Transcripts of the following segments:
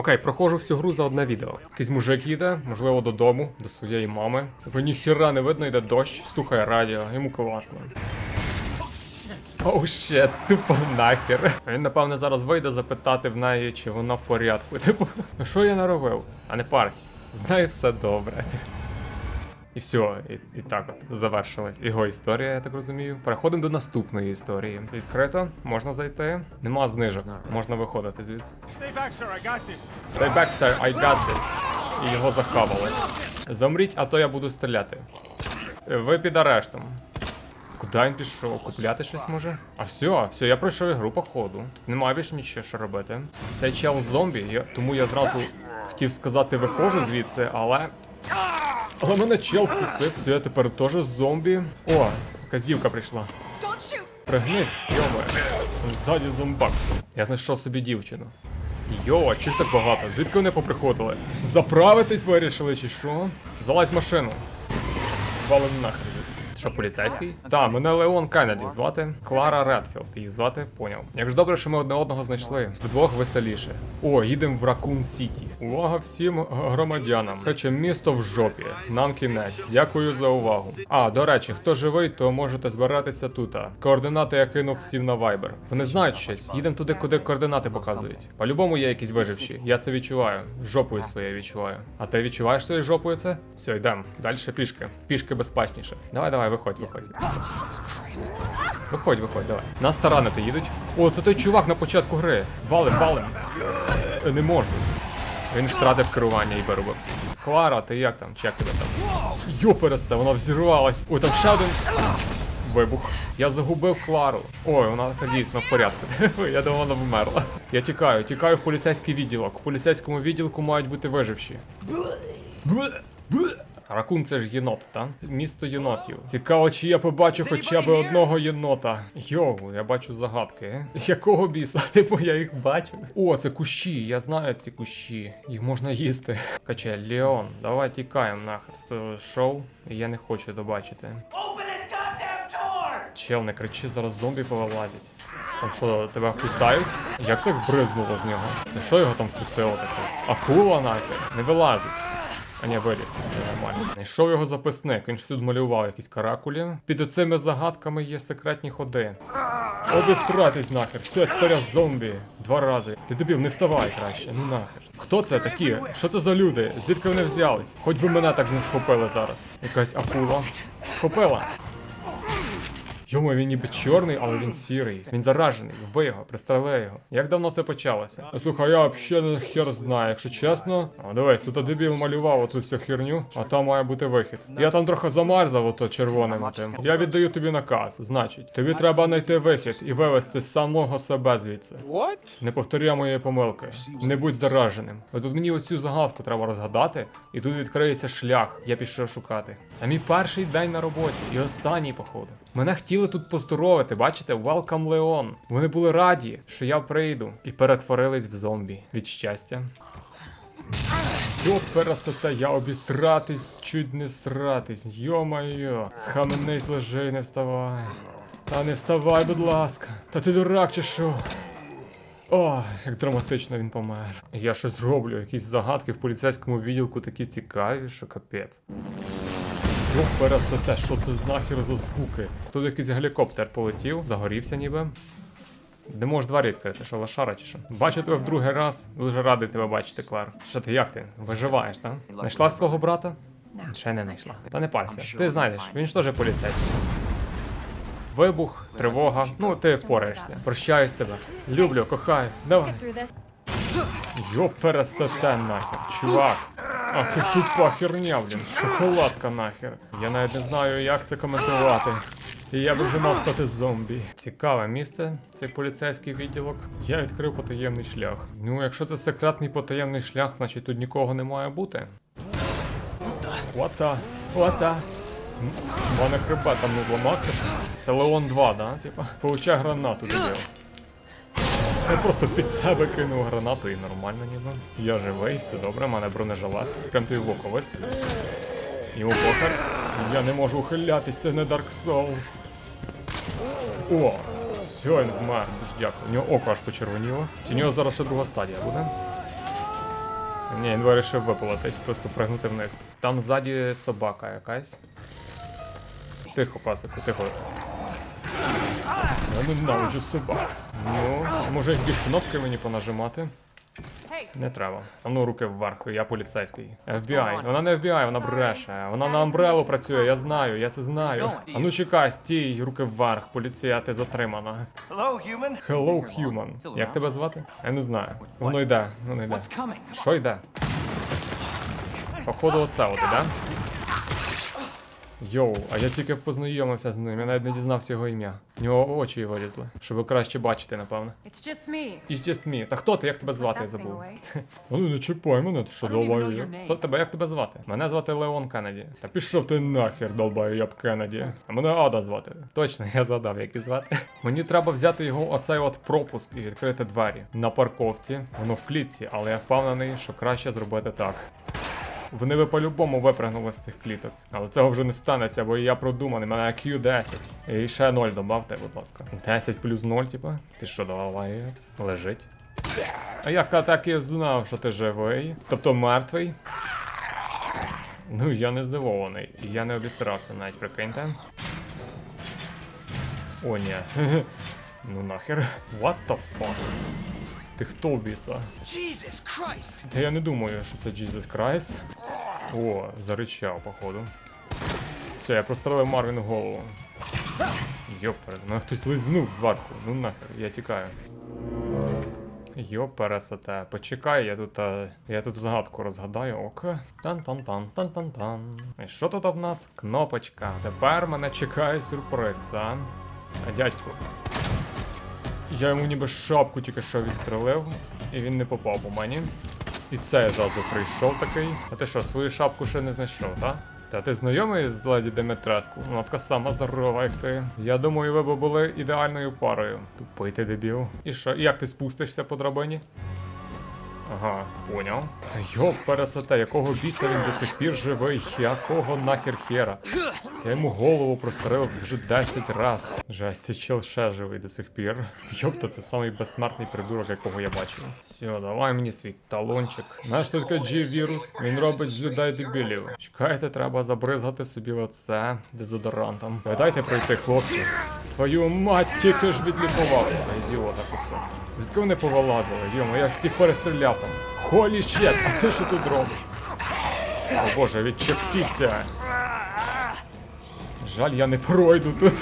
Окей, проходжу всю гру за одне відео. Якийсь мужик їде, можливо, додому, до своєї мами. Тобто ніхіра не видно, йде дощ, слухає радіо, йому класно. Оу ще тупо нахер. Він, напевне, зараз вийде запитати в неї, чи вона в порядку. Типу, ну що я наробив? А не парсь. Знаю все добре. І все, і, і так от завершилась його історія, я так розумію. Переходимо до наступної історії. Відкрито, можна зайти. Нема знижок, можна виходити звідси. Stay back, sir. I got this. Stay back, sir, I got this. І його захавали. Замріть, а то я буду стріляти. Ви під арештом. Куди він пішов? Купляти щось може? А все, все, я пройшов ігру по ходу. Тут немає більше нічого що робити. Цей чел зомбі, я, тому я зразу хотів сказати виходжу звідси, але. Але мене чел вкусив, все, я тепер теж зомбі. О, якась дівка прийшла. Пригнись, йоме. Ззаді зомбак. Я знайшов собі дівчину. Йо, чи так багато? Звідки вони поприходили? Заправитись вирішили, чи що? Залазь в машину. Валим нахер. Що, поліцейський? Так, мене Леон Кеннеді звати. Клара Редфілд. Її звати, поняв. Як ж добре, що ми одне одного знайшли. Вдвох веселіше. О, їдемо в Ракун Сіті. Увага всім громадянам. Хоче місто в жопі. Нам кінець. Дякую за увагу. А, до речі, хто живий, то можете збиратися тут. Координати я кинув всім на Viber. Вони знають щось. Їдемо туди, куди координати показують. По-любому є якісь виживші. Я це відчуваю. Жопою своєю відчуваю. А ти відчуваєш своєю жопою це? Все, йдемо. Далі пішки. Пішки безпечніше. Давай, давай, виходь, виходь. Виходь, виходь, давай. Нас таранити їдуть. О, це той чувак на початку гри. Валим, валим. Е, Не можу. Він втратив керування і Берубокс. Клара, ти як там? Чи як тебе там? Йопересте, вона взірвалась. Ой, там ще один. Вибух. Я загубив Клару. Ой, вона дійсно в порядку. Я думав, вона вмерла. Я тікаю, тікаю в поліцейський відділок. У поліцейському відділку мають бути виживші. Ракун це ж єнот, та? Місто єнотів. Цікаво, чи я побачу хоча б одного єнота. Йоу, я бачу загадки. Якого біса? Типу я їх бачу. О, це кущі, я знаю ці кущі. Їх можна їсти. Каче, Леон, давай тікаємо нахер з того шоу. Я не хочу добачити. Чел, не кричи, зараз зомбі повилазять. Там що, тебе вкусають? Як так бризнуло з нього? Ти що його там вкусило таке? Акула нахер? Не вилазить. А ні, виліз, все нормально. Знайшов його записник, він ж тут малював якісь каракулі. Під оцими загадками є секретні ходи. Обісратись нахер, все, тепер я зомбі. Два рази. Ти дебіл, не вставай краще, ну нахер. Хто це такі? Що це за люди? Звідки вони взялись? Хоч би мене так не схопили зараз. Якась акула. Схопила. Йому він ніби чорний, але він сірий. Він заражений. Вбий його, пристрели його. Як давно це почалося? Слухай, я взагалі не хер знаю, якщо чесно. О, дивись, тут дебіл малював оцю всю херню, а там має бути вихід. Я там трохи замарзав ото червоним тим. Я віддаю тобі наказ. Значить, тобі треба знайти вихід і вивести самого себе звідси. What? Не повторюй моєї помилки. Не будь зараженим. От тут мені оцю загадку треба розгадати, і тут відкриється шлях. Я пішов шукати. Це мій перший день на роботі і останній, походу. Мене хотіли тут поздоровити, бачите? Welcome, Леон. Вони були раді, що я прийду, і перетворились в зомбі від щастя. Йо, пересота, я обісратись, чуть не всратись. Йо-майо. Схаменись, лежи, не вставай. Та не вставай, будь ласка. Та ти дурак чи що? О, як драматично він помер. Я щось зроблю, якісь загадки в поліцейському відділку такі цікаві, що капець. Йо, пересоте, що це нахер за звуки? Тут якийсь гелікоптер полетів, загорівся ніби. Не можеш двері відкрити, що лошара чи що? Бачу тебе в другий раз. Дуже радий тебе бачити, Клар. Що ти, як ти? Виживаєш, так? Знайшла свого брата? Ще не знайшла. Та не парся. Ти знайдеш, він ж теж поліцейський. Вибух, тривога. Ну, ти впораєшся. Прощаюсь тебе. Люблю, кохаю. Давай. Йо, пересете нахер, чувак. Ах ти тупа херня, блін. Шоколадка нахер. Я навіть не знаю, як це коментувати. І я б вже мав стати зомбі. Цікаве місце, цей поліцейський відділок. Я відкрив потаємний шлях. Ну, якщо це секретний потаємний шлях, значить тут нікого не має бути. М, У мене хребет там не зламався. Це Леон 2, да? Типа, получай гранату, дебіл. Я просто під себе кинув гранату і нормально ніби. Я живий, все добре, в мене бронежилет. Прям тобі в око вистрілив. Йому похер. Я не можу ухилятись, це не Dark Souls. О, все, він вмер, дуже дякую. У нього око аж почервоніло. Чи нього зараз ще друга стадія буде? Ні, він вирішив випалитись, просто пригнути вниз. Там ззаді собака якась. Тихо, пасику, тихо. Я ненавиджу собак. Ну, може якісь кнопки мені понажимати? Не треба. А ну руки вверх, я поліцейський. FBI. Вона не FBI, вона бреше. Вона на Амбрелу працює, я знаю, я це знаю. А ну чекай, стій, руки вверх, поліція, ти затримана. Hello, human. Як тебе звати? Я не знаю. Воно йде, воно йде. Що йде? Походу, оце от іде. Йоу, а я тільки познайомився з ним, я навіть не дізнався його ім'я. У нього очі вилізли, щоб краще бачити, напевно. It's just me. It's just me. Та хто ти? Як тебе звати? Я забув. Ну не чіпай мене, ти що долбаю. Хто тебе, як тебе звати? Мене звати Леон Кеннеді. Та пішов ти нахер, долбаю, я б Кеннеді. А мене Ада звати. Точно, я згадав, як і звати. Мені треба взяти його оцей от пропуск і відкрити двері. На парковці, воно в клітці, але я впевнений, що краще зробити так. Вони би по-любому випрыгнули з цих кліток. Але цього вже не станеться, бо я продуманий, мене IQ 10. І ще 0 добавте, будь ласка. 10 плюс 0, типа. Ти що, давай лежить? А я так і знав, що ти живий. Тобто мертвий. Ну, я не здивований. Я не обісрався навіть, прикиньте. О, ні. ну нахер. What the fuck? Ти хто біса? Та я не думаю, що це Jesus Christ. О, заричав, походу. Все, я прострелив Марвіну голову. Йопер, мене хтось лизнув зверху. Ну нахер, я тікаю. Йопересете. Почекай, я тут. е, я тут загадку розгадаю. Ок. Тан-тан-тан, тан-тан-тан. І що тут в нас? Кнопочка. Тепер мене чекає сюрприз, та? Дядьку. Я йому ніби шапку тільки що відстрелив, і він не попав по мені. І це зразу прийшов такий. А ти що, свою шапку ще не знайшов, так? Та ти знайомий з леді Деметреску? Вона така сама здорова, як ти. Я думаю, ви б були ідеальною парою. Тупий ти дебіл. І що, і як ти спустишся по драбині? Ага, поняв. Йоп, пересете, якого біса він до сих пір живий? Якого нахер хера? Я йому голову прострелив вже 10 раз. Цей чел ще живий до сих пір. Йопта, це самий безсмертний придурок, якого я бачив. Все, давай мені свій талончик. Знаєш, що таке G-вірус? Він робить з людей дебілів. Чекайте, треба забризгати собі оце дезодорантом. Дайте пройти, хлопці. Твою мать, тільки ж відлікувався. Ідіота кусок. Звідки вони повилазили? Йомо, я всіх перестріляв там. Холі щет, а ти що тут робиш? О боже, відчепіться. Жаль, я не пройду тут.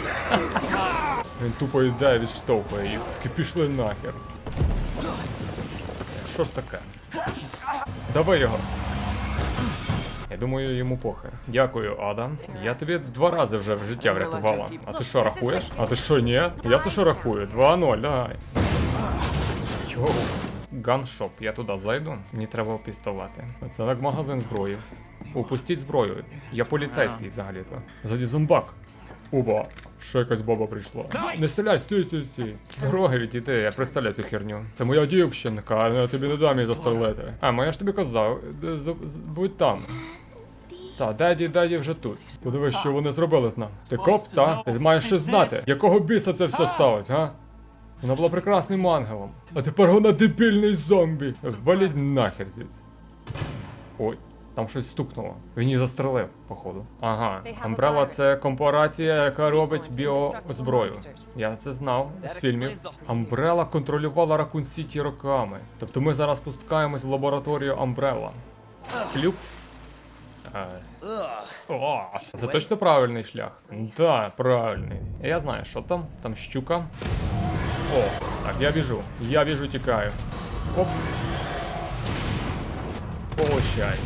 Він тупо йде відштовхує їх. Пішли нахер. Що ж таке? Давай його. Я думаю, йому похер. Дякую, Адам. Я тобі два рази вже в життя врятувала. А ти що, рахуєш? А ти що, ні? Я все що рахую. 2-0, давай. Йоу. Ганшоп, я туди зайду, мені треба пістолети. Це як магазин зброї. Упустіть зброю. Я поліцейський взагалі-то. Ззаді зомбак. Оба. Ще якась баба прийшла. Не стріляй, стій, стій, стій. Дороги відійти, я представляю цю херню. Це моя дівчинка, я тобі не дам її застрелити. А, моя ж тобі казав, будь там. Та, деді, деді вже тут. Подивись, що вони зробили з нами. Ти коп, та? Ти маєш щось знати. Якого біса це все сталося, га? Вона була прекрасним ангелом. А тепер вона дебільний зомбі. Валіть нахер звідси. Ой, там щось стукнуло. Він її застрелив, походу. Ага, Амбрела це корпорація, яка робить біозброю. Я це знав з фільмів. Амбрела контролювала Ракун Сіті роками. Тобто ми зараз пускаємось в лабораторію Амбрела. Клюк. Е, О, це точно правильний шлях? Так, правильний. Я знаю, що там. Там щука. О, так, я біжу. Я біжу, тікаю. Оп. Получай.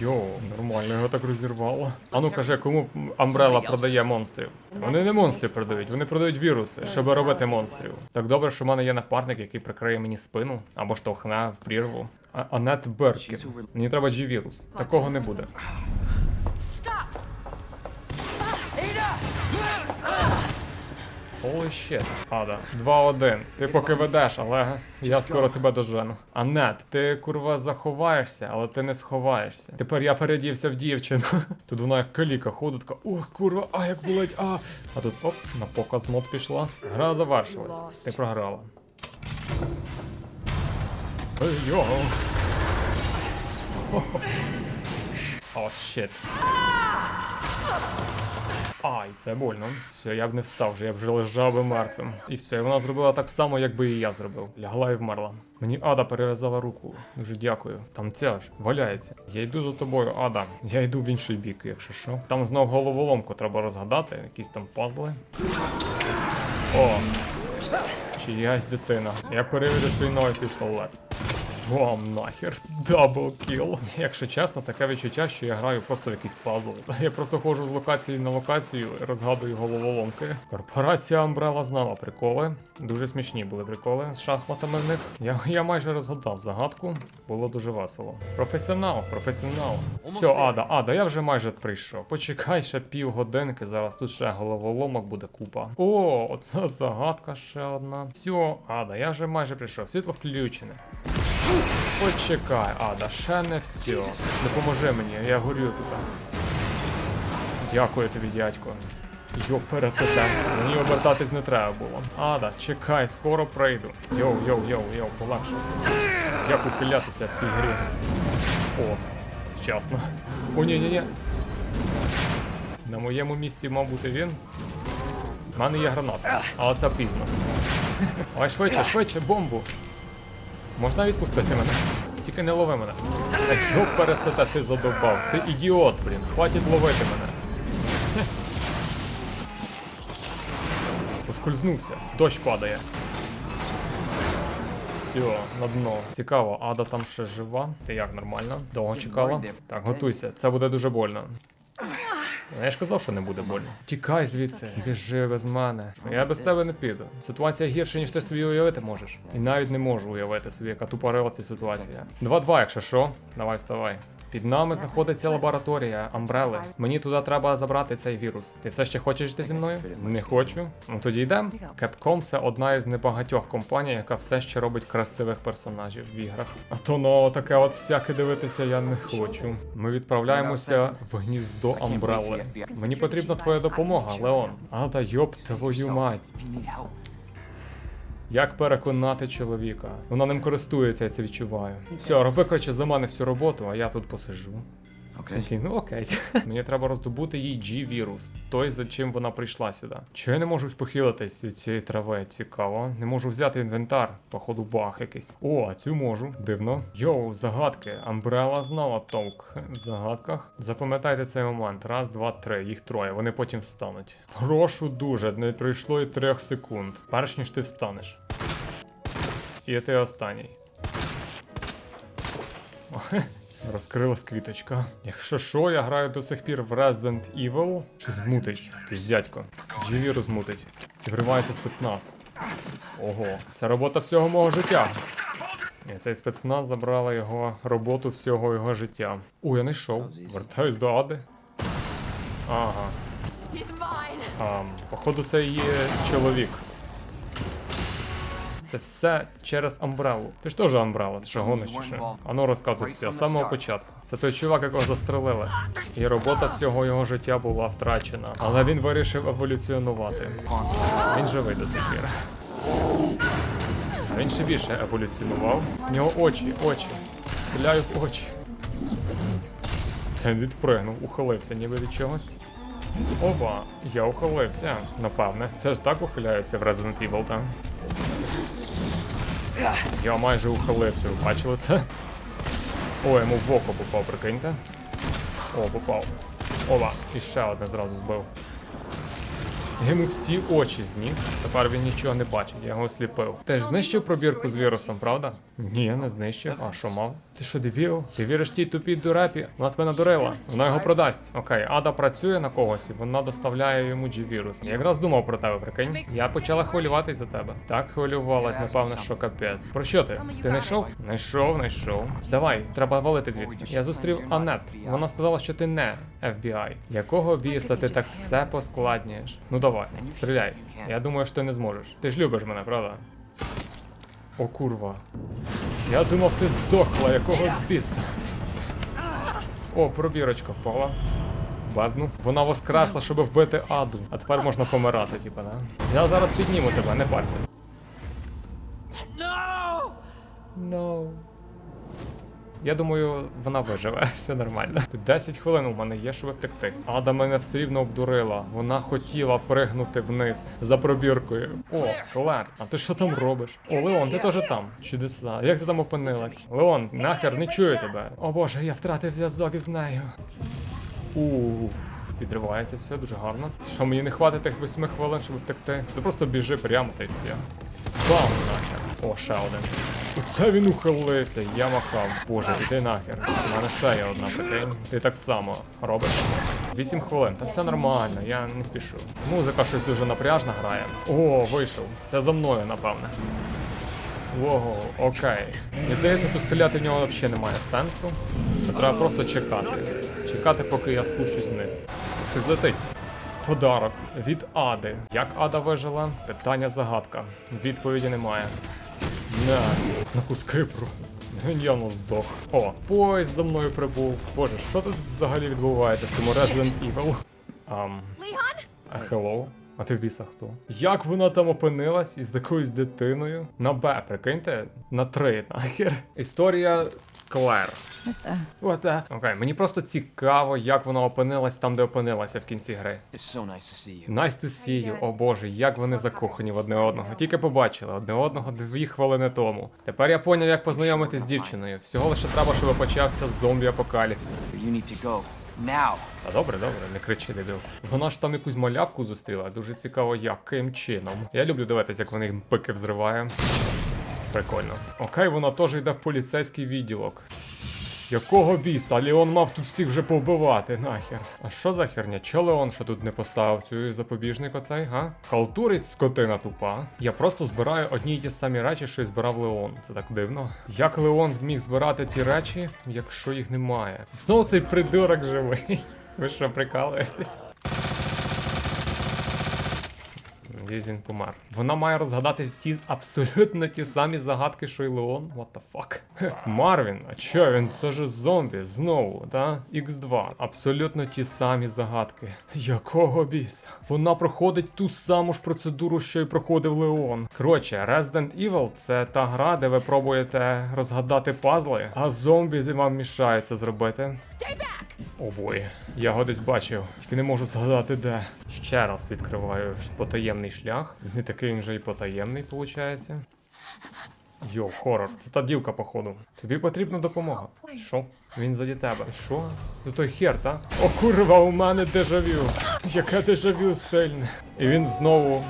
Йоу, нормально його так розірвало. А ну кажи, кому Амбрела продає монстрів? Вони не монстрів продають, вони продають віруси, щоб робити монстрів. Так добре, що в мене є напарник, який прикриє мені спину або штовхне в прірву. А Анет Беркін. Мені треба G-вірус. Такого не буде. Holy shit. Ада. 2-1. Ти поки ведеш, але я скоро тебе дожену. Анет, ти курва заховаєшся, але ти не сховаєшся. Тепер я передівся в дівчину. Тут вона як каліка ходить, така, ох, курва, а як болить, а. А тут оп, на показ мод пішла. Гра завершилась. Ти програла. Його. О, щит. Ай, це больно. Все, я б не встав вже, я б вже лежав би мертвим. І все, вона зробила так само, як би і я зробив. Лягла і вмерла. Мені Ада перев'язала руку. Дуже дякую. Там ця ж валяється. Я йду за тобою, Ада. Я йду в інший бік, якщо що. Там знов головоломку треба розгадати, якісь там пазли. О! Чиясь дитина. Я перевірю свій новий пістолет. Вам нахер, дабл кіл. Якщо чесно, таке відчуття, що я граю просто в якісь пазли. Я просто ходжу з локації на локацію і розгадую головоломки. Корпорація Umbrella знала приколи. Дуже смішні були приколи з шахматами в них. Я, я майже розгадав загадку, було дуже весело. Професіонал, професіонал. Все, Ада, Ада, я вже майже прийшов. Почекай ще півгодинки, зараз тут ще головоломок буде купа. О, оце загадка ще одна. Все, Ада, я вже майже прийшов. Світло включене. Почекай, Ада, ще не все. Допоможи мені, я горю тут. Дякую тобі, дядько. Йо, пересете. Мені обертатись не треба було. Ада, чекай, скоро прийду. Йоу, йоу, йоу, йоу, полегше. Як ухилятися в цій грі. О, вчасно. О, ні, ні, ні. На моєму місці мав бути він. У мене є граната, але це пізно. Ой, швидше, швидше, бомбу. Можна відпустити мене? Тільки не лови мене. Та йоп пересете, ти задовбав. Ти ідіот, блін. Хватить ловити мене. Хе. Поскользнувся. Дощ падає. Все, на дно. Цікаво, Ада там ще жива. Ти як нормально? Довго чекала? Так, готуйся, це буде дуже больно. Ну, Я ж казав, що не буде болі. Тікай звідси, біжи без мене. Я без тебе не піду. Ситуація гірша, ніж ти собі уявити можеш. І навіть не можу уявити собі, яка тупорила ця ситуація. 2-2, якщо що, давай вставай. Під нами знаходиться лабораторія Амбрели. Мені туди треба забрати цей вірус. Ти все ще хочеш йти зі мною? Не хочу. Ну тоді йдемо. Capcom це одна із небагатьох компаній, яка все ще робить красивих персонажів в іграх. А то ну таке от всяке дивитися я не хочу. Ми відправляємося в гніздо Амбрели. Мені потрібна твоя допомога, Леон. А та йоп твою мать. Як переконати чоловіка? Вона ним користується, я це відчуваю. Все, роби коротше за мене всю роботу, а я тут посижу. Окей, ну окей. Мені треба роздобути їй G-вірус, той, за чим вона прийшла сюди. Чи я не можу похилитись від цієї трави? Цікаво. Не можу взяти інвентар, походу баг якийсь. О, а цю можу. Дивно. Йоу, загадки. Амбрела знала толк в загадках. Запам'ятайте цей момент. Раз, два, три. Їх троє. Вони потім встануть. Прошу дуже, не пройшло і трьох секунд. Перш ніж ти встанеш. І ти останній. Розкрилась квіточка. Якщо що, я граю до сих пір в Resident Evil. Щось мутить. Якийсь дядько. G-вірус мутить. І вривається спецназ. Ого, це робота всього мого життя. І цей спецназ забрала його роботу всього його життя. О, я знайшов. Вертаюсь до Ади. Ага. А, походу, це її чоловік. Це все через Амбрелу. Ти ж теж Амбрела, ти що гониш чи що? Ану розказуй все, з самого початку. Це той чувак, якого застрелили. І робота всього його життя була втрачена. Але він вирішив еволюціонувати. Він живий до сих пір. Він ще більше еволюціонував. В нього очі, очі. Стріляю в очі. Це відпригнув, ухилився ніби від чогось. Опа, я ухилився. Напевне, це ж так ухиляється в Resident Evil, так? Я майже ухилився, ви бачили це? О, йому в око попав, прикиньте. О, попав. Ова, і ще одне зразу збив. Йому всі очі зніс, тепер він нічого не бачить, я його осліпив. Теж знищив пробірку з вірусом, правда? Ні, я не знищив. А що мав? Ти що, дебіл? Ти віриш тій тупій дурепі? Вона тебе надурила. Вона його продасть. Окей, Ада працює на когось і вона доставляє йому G-вірус. Я якраз думав про тебе, прикинь. Я почала хвилюватись за тебе. Так хвилювалась, напевне, що капець. Про що ти? Ти знайшов? Знайшов, знайшов. Давай, треба валити звідси. Я зустрів Анет. Вона сказала, що ти не FBI. Якого біса ти так все поскладнюєш? Ну давай, стріляй. Я думаю, що ти не зможеш. Ти ж любиш мене, правда? О, курва. Я думав, ти здохла, якого біса. О, пробірочка впала. Базну. Вона воскресла, щоб вбити аду. А тепер можна помирати, типа, да? Я зараз підніму тебе, не парся. No! No. Я думаю, вона виживе, все нормально. Тут 10 хвилин у мене є, щоб втекти. Ада мене все рівно обдурила. Вона хотіла пригнути вниз за пробіркою. О, Клер, а ти що там робиш? О, Леон, ти теж там. Чудеса. Як ти там опинилась? Леон, нахер не чую тебе. О боже, я втратив зв'язок із нею. Ух, підривається все дуже гарно. Що мені не хватить тих 8 хвилин, щоб втекти? Ти просто біжи прямо та й все. Бам нахер. О, ще один. Оце він ухилився, я махав. Боже, іди нахер. У мене ще є одна прикинь. Ти так само робиш. 8 хвилин, та все нормально, я не спішу. Музика щось дуже напряжна грає. О, вийшов. Це за мною, напевне. Ого, окей. Мені здається, тут стріляти в нього взагалі немає сенсу. Це треба просто чекати. Чекати, поки я спущусь вниз. Щось летить. Подарок від Ади. Як Ада вижила? Питання загадка. Відповіді немає. На, на куски просто. Він явно здох. О, поїзд за мною прибув. Боже, що тут взагалі відбувається в цьому Resident Evil? Ам. Leon? А ти в біса хто? Як вона там опинилась із якоюсь дитиною? На Б, прикиньте, на 3 нахер. Історія Клер. What the? Окей, мені просто цікаво, як вона опинилась там, де опинилася в кінці гри. It's so nice to see you. Nice to see you. О боже, як вони закохані в одне одного. Тільки побачили одне одного дві хвилини тому. Тепер я поняв, як познайомитись з дівчиною. Всього лише треба, щоб почався зомбі-апокаліпсис. You need to go. Now. Та добре, добре, не кричи, дебіл. Вона ж там якусь малявку зустріла. Дуже цікаво, яким чином. Я люблю дивитися, як вони пики взриває. Прикольно. Окей, вона теж йде в поліцейський відділок. Якого біса? Леон мав тут всіх вже повбивати, нахер. А що за херня? Чо Леон що тут не поставив цю запобіжник оцей, га? Халтурить скотина тупа. Я просто збираю одні й ті самі речі, що й збирав Леон. Це так дивно. Як Леон зміг збирати ті речі, якщо їх немає? Знову цей придурок живий. Ви що, прикалуєтесь? Надіюсь, помер. Вона має розгадати ті абсолютно ті самі загадки, що й Леон. What the fuck? Марвін, а чо він? Це ж зомбі знову, та? X2. Абсолютно ті самі загадки. Якого біса? Вона проходить ту саму ж процедуру, що й проходив Леон. Коротше, Resident Evil це та гра, де ви пробуєте розгадати пазли, а зомбі вам мішають це зробити. Stay back! О бой, я його десь бачив, тільки не можу згадати де. Ще раз відкриваю потаємний шлях. Не такий він же і потаємний, виходить. Йо, хорор, це та дівка, походу. Тобі потрібна допомога. Що? Він заді тебе. Що? Ну той хер, та? О, курва, у мене дежавю. Яке дежавю сильне. І він знову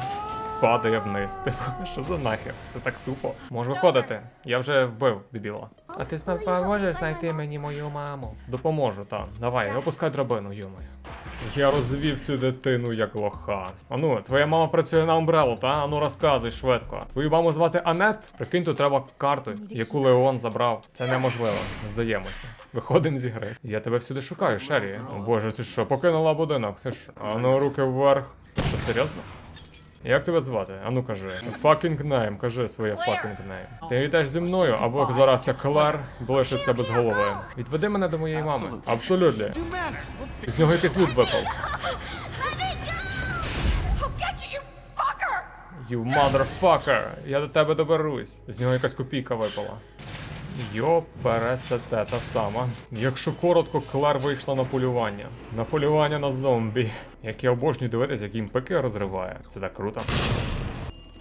падає вниз. Типу, що за нахер? Це так тупо. Може виходити. Я вже вбив дебіла. А ти допоможеш знайти мені мою маму? Допоможу, так. Давай, опускай драбину, йомаю. Я розвів цю дитину як лоха. Ану, твоя мама працює на Умбрелу, та? Ану розказуй швидко. Твою маму звати Анет? Прикинь, тут треба карту, яку Леон забрав. Це неможливо. Здаємося. Виходимо зі гри. Я тебе всюди шукаю, Шері. О боже, ти що, покинула будинок? Ти що? Ану, руки вверх. Що, серйозно? Як тебе звати? Ану кажи. Fucking name, кажи своє fucking name. Ти йдеш зі мною, або зараз ця Клар лишиться без голови. Відведи мене до моєї мами. Абсолютно. З нього якийсь лут випав. You motherfucker! Я до тебе доберусь. З нього якась копійка випала. Йо, пересете та сама. Якщо коротко, Клар вийшла на полювання. На полювання на зомбі. Як я обожнюю дивитися, як їм пики розриває. Це так круто.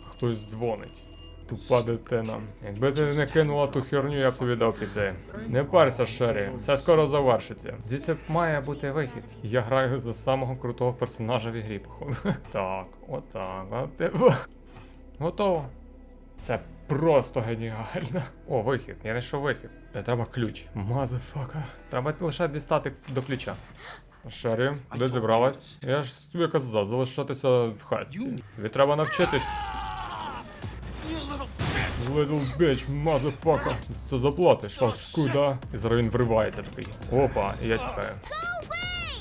Хтось дзвонить. Тупа дитина. Якби ти не кинула ту херню, я б тобі дав піти. Не парся, Шері, все скоро завершиться. Звідси має бути вихід. Я граю за самого крутого персонажа в ігрі, походу. Так, отак, а типу. Готово. Це просто геніально. О, вихід. Я знайшов вихід. Е, Треба ключ. Мазефака. Треба лише дістати до ключа. Шері, куди зібралась? Я ж тобі казав, залишатися в хаті. Тобі треба навчитись. Little bitch, motherfucker. Це заплатиш. Паскуда. І зараз він вривається такий. Опа, і я тікаю.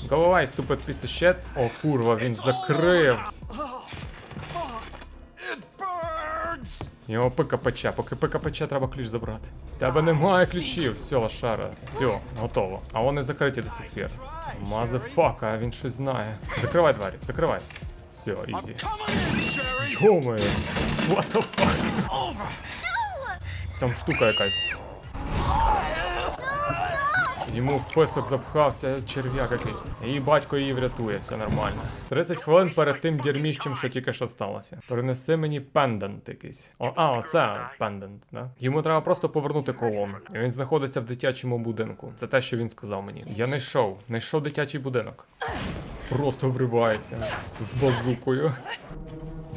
Away, stupid piece of shit. О, курва, він закрив. Його пика пече, поки пика пече, треба ключ забрати. Тебе немає ключів, все, лошара, все, готово. А вони закриті до сих пір. Мазефака, а він щось знає. Закривай двері, закривай. Все, ізі. Come on in, Sherry! Йомаю, what the fuck? Там штука якась. Йому в писок запхався черв'як якийсь. Її батько її врятує, все нормально. 30 хвилин перед тим дірміщем, що тільки що сталося. Принеси мені пендант якийсь. О, а, оце пендант, да? Йому треба просто повернути колон. Він знаходиться в дитячому будинку. Це те, що він сказав мені. Я знайшов, знайшов дитячий будинок. Просто вривається з базукою.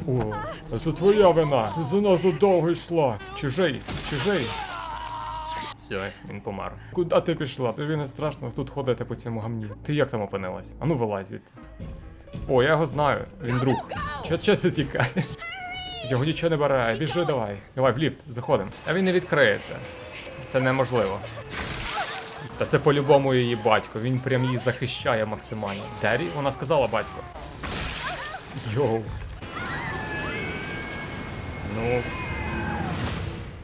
О, це твоя вина. Ти за нас довго йшла. Чужий, чужий. Все, він помер. Куди ти пішла? Тобі не страшно тут ходити по цьому гамні. Ти як там опинилась? Ану вилазь звідти. О, я його знаю. Він друг. Чо, чо ти тікаєш? Його нічого не бере. Біжи давай. Давай в ліфт, заходимо. А він не відкриється. Це неможливо. Та це по-любому її батько. Він прям її захищає максимально. Дері? Вона сказала батько. Йоу. Ну.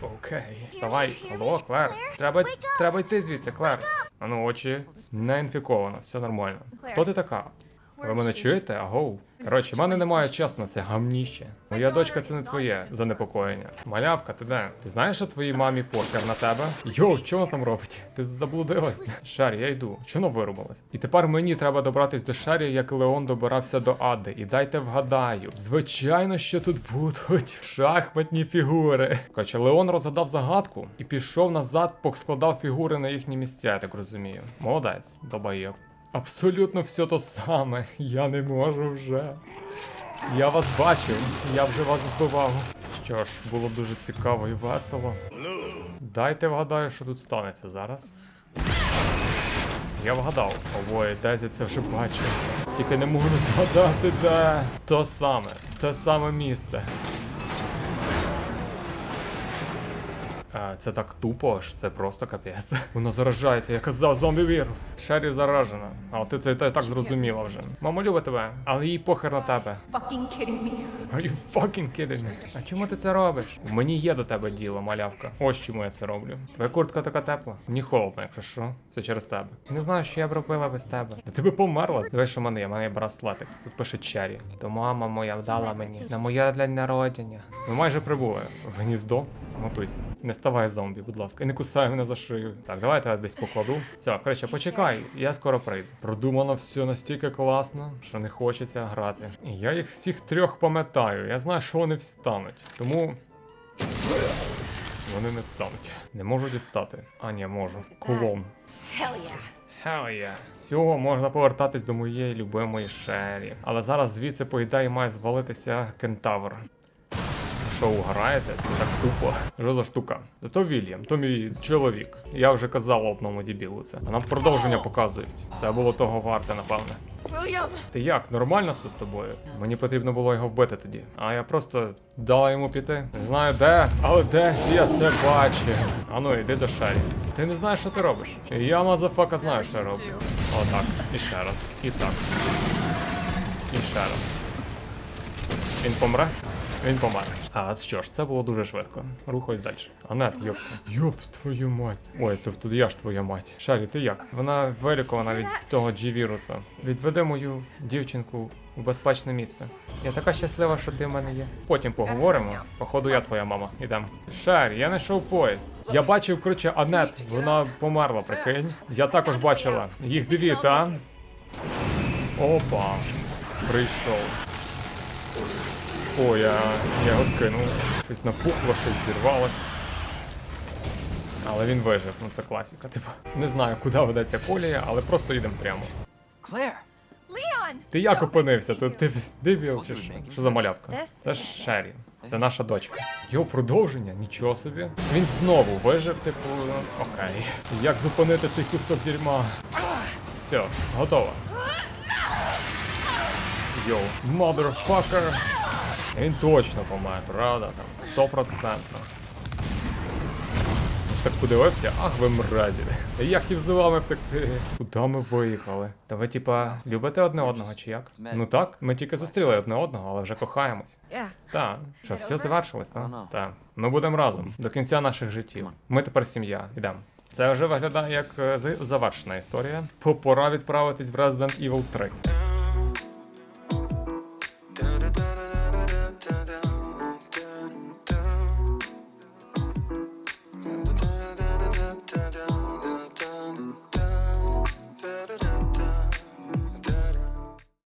Окей. Вставай. Алло, Клер. Треба, треба йти звідси, Клер. Ану, ну, очі не інфіковано, все нормально. Хто ти така? Ви мене чуєте? Агоу. Коротше, в мене немає часу на це гамніще. Моя дочка це не твоє занепокоєння. Малявка, ти де? Ти знаєш, що твоїй мамі покер на тебе? Йоу, що вона там робить? Ти заблудилась? Шарі, я йду. Чого вирубалась? І тепер мені треба добратись до Шарі, як Леон добирався до Ади. І дайте вгадаю. Звичайно, що тут будуть шахматні фігури. Коротше, Леон розгадав загадку і пішов назад, поскладав фігури на їхні місця, я так розумію. Молодець, долбайоб. Абсолютно все то саме. Я не можу вже. Я вас бачив, я вже вас збивав. Що ж, було дуже цікаво і весело. Дайте вгадаю, що тут станеться зараз. Я вгадав. Ой, Дезі це вже бачив. Тільки не можу згадати, де. То саме, те саме місце. Це так тупо, що це просто капець. Воно заражається, я казав, зомбі-вірус. Шері заражена. А ти це так зрозуміла вже. Мама любить тебе, але їй похер на тебе. Fucking kidding me. Are you fucking kidding me? А чому ти це робиш? У мені є до тебе діло, малявка. Ось чому я це роблю. Твоя куртка така тепла. Мені холодно, якщо що. Це через тебе. Не знаю, що я б робила без тебе. Та ти би померла. Дивись, що в мене є. У мене є браслетик. Тут пише Чері. То мама моя вдала мені. На моє день народження. Ми майже прибули. В гніздо. Готуйся. Не ставай зомбі, будь ласка. І не кусай мене за шию. Так, давай я десь покладу. Все, коротше, почекай, я скоро прийду. Продумано все настільки класно, що не хочеться грати. І я їх всіх трьох пам'ятаю. Я знаю, що вони встануть. Тому. Вони не встануть. Не можу дістати. А, ні, можу. Кулон. Hell yeah. Всього можна повертатись до моєї любимої Шері. Але зараз звідси по ідеї має звалитися кентавр. Що угораєте? Це так тупо. Що за штука? То Вільям, то мій чоловік. Я вже казав одному дебілу це. А нам продовження показують. Це було того варте, напевне. William! Ти як? Нормально все з тобою? Мені потрібно було його вбити тоді. А я просто дала йому піти. Не знаю де, але десь я це бачив. Ану, йди до Шері. Ти не знаєш, що ти робиш. Я мазафака знаю, що я роблю. Отак. І ще раз. І так. І ще раз. Він помре? Він помер. А що ж, це було дуже швидко. Рухаюсь далі. Анет, йоп. Йоп, твою мать. Ой, тобто я ж твоя мать. Шарі, ти як? Вона вилікована від того G-віруса. Відведи мою дівчинку у безпечне місце. Я така щаслива, що ти в мене є. Потім поговоримо. Походу, я твоя мама. Ідем. Шарі, я знайшов поїзд. Я бачив, коротше, Анет, вона померла, прикинь. Я також бачила. Їх дві, та? Опа. Прийшов. О, я, я його скинув. Щось напухло, щось зірвалось. Але він вижив, ну це класіка, типу. Не знаю, куди ведеться колія, але просто їдемо прямо. Leon! Ти як опинився? Тут ти дебіл чи що? Що за малявка? Це ж Шері. Це наша дочка. Його продовження, нічого собі. Він знову вижив, типу, окей. Як зупинити цей кусок дерьма? Все, готово. Йоу, motherfucker. Він точно помре, правда? Там, стопроцентно. Я ж так подивився, ах ви мразі. Я хотів з вами втекти. Куди ми виїхали? Та ви, типа, любите одне одного чи як? Ну так, ми тільки зустріли одне одного, але вже кохаємось. Так, що все завершилось, так? Так. Ми будемо разом до кінця наших життів. Ми тепер сім'я. Ідемо. Це вже виглядає як е, завершена історія. По- Пора відправитись в Resident Evil 3.